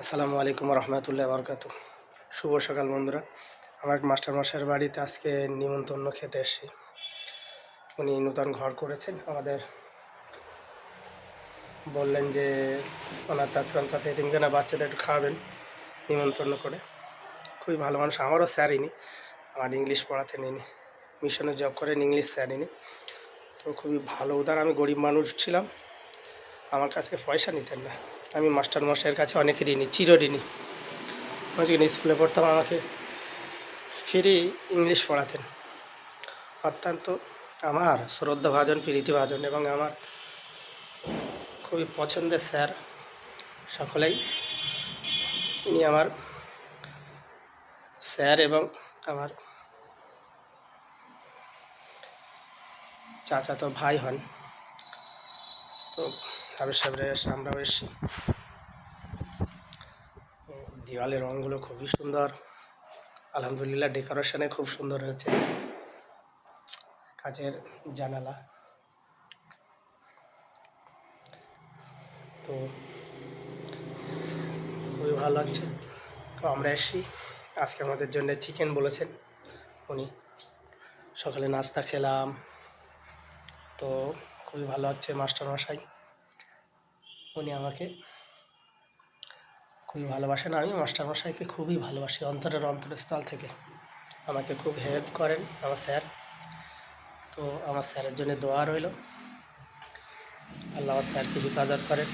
আসসালামু আলাইকুম রহমতুল্লাহ বরকাত। শুভ সকাল বন্ধুরা। আমার এক মাস্টার মশাইয়ের বাড়িতে আজকে নিমন্ত্রণ খেতে এসেছি। উনি নূতন ঘর করেছেন। আমাদের বললেন যে ওনার তাৎকান্ত এদিনখানে বাচ্চাদের একটু খাওয়াবেন নিমন্ত্রণ করে। খুবই ভালো মানুষ। আমারও স্যার ইনি। আমার ইংলিশ পড়াতে ইনি। মিশনে জব করেন, ইংলিশ স্যার ইনি। তো খুবই ভালো উদার। আমি গরিব মানুষ ছিলাম। আমার কাছে পয়সা নিতেন না। আমি মাস্টার মশাইয়ের কাছে অনেক ঋণী, চির ঋণী। আমি যখন স্কুলে পড়তাম, আমাকে ফ্রি ইংলিশ পড়াতেন। অত্যন্ত আমার শ্রদ্ধা ভাজন প্রীতি ভাজন এবং আমার খুবই পছন্দের স্যার সকলেই। ইনি আমার স্যার এবং আমার চাচাতো ভাই হন। তো হাবিজ সাহেবের এসে আমরাও এসেছি। দেওয়ালের রঙগুলো খুবই সুন্দর। আলহামদুলিল্লাহ ডেকোরেশনে খুব সুন্দর হয়েছে কাচের জানালা। তো খুবই ভালো লাগছে। তো আমরা এসেছি। আজকে আমাদের জন্য চিকেন বলেছেন উনি। সকালে নাস্তা খেলাম। তো খুবই ভালো লাগছে মাস্টার মশাই উনি আমাকে খুবই ভালোবাসেন। আমি মাস্টার মশাইকে খুবই ভালোবাসি। অন্তরের অন্তরস্থল থেকে আমাকে খুব হেল্প করেন আমার স্যার। তো আমার স্যারের জন্য দোয়া রইল। আল্লাহ আমার স্যারকে হেফাজত করেন।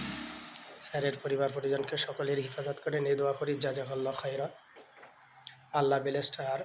স্যারের পরিবার পরিজনকে সকলের হেফাজত করেন। এই দোয়া করি। যা জাকাল্লাহ খাইরা আল্লাহ বেলেস্টার